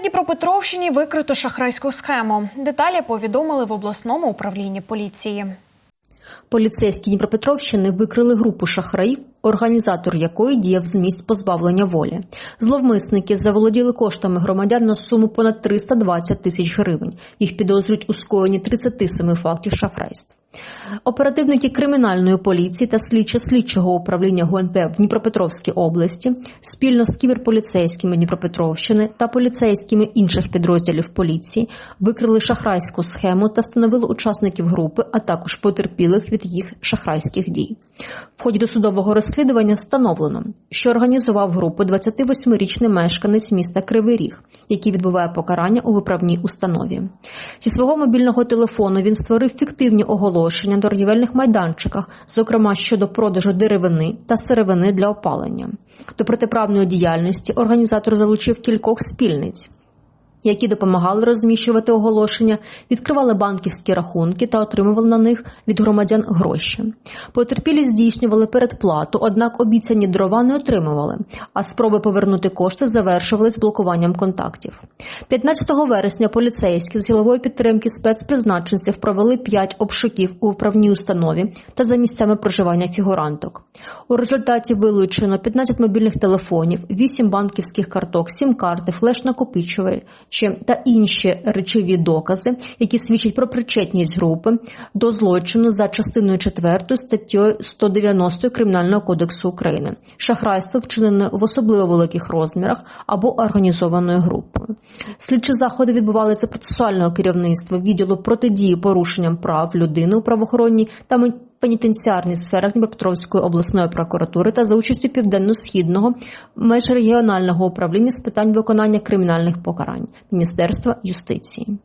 Дніпропетровщині викрито шахрайську схему. Деталі повідомили в обласному управлінні поліції. Поліцейські Дніпропетровщини викрили групу шахраїв, організатор якої діяв з місць позбавлення волі. Зловмисники заволоділи коштами громадян на суму понад 320 тисяч гривень. Їх підозрюють у скоєнні 37 фактів шахрайств. Оперативники кримінальної поліції та слідчі слідчого управління ГУНП в Дніпропетровській області спільно з кіберполіцейськими Дніпропетровщини та поліцейськими інших підрозділів поліції викрили шахрайську схему та встановили учасників групи, а також потерпілих від їх шахрайських дій. В ході досудового розслідування встановлено, що організував групу 28-річний мешканець міста Кривий Ріг, який відбуває покарання у виправній установі. Зі свого мобільного телефону він створив фіктивні оголошення на торгівельних майданчиках, зокрема щодо продажу деревини та сировини для опалення. До протиправної діяльності організатор залучив кількох спільниць які допомагали розміщувати оголошення, відкривали банківські рахунки та отримували на них від громадян гроші. Потерпілі здійснювали передплату, однак обіцяні дрова не отримували, а спроби повернути кошти завершувались блокуванням контактів. 15 вересня поліцейські з силової підтримки спецпризначенців провели 5 обшуків у вправній установі та за місцями проживання фігуранток. У результаті вилучено 15 мобільних телефонів, 8 банківських карток, 7 карти, флеш-накопичувачі та інші речові докази, які свідчать про причетність групи до злочину за частиною 4 статтею 190 Кримінального кодексу України. Шахрайство вчинене в особливо великих розмірах або організованою групою. Слідчі заходи відбувалися процесуального керівництва відділу протидії порушенням прав людини у правоохоронній та пенітенціарній сферах Дніпропетровської обласної прокуратури та за участю південно-східного межрегіонального управління з питань виконання кримінальних покарань Міністерства юстиції.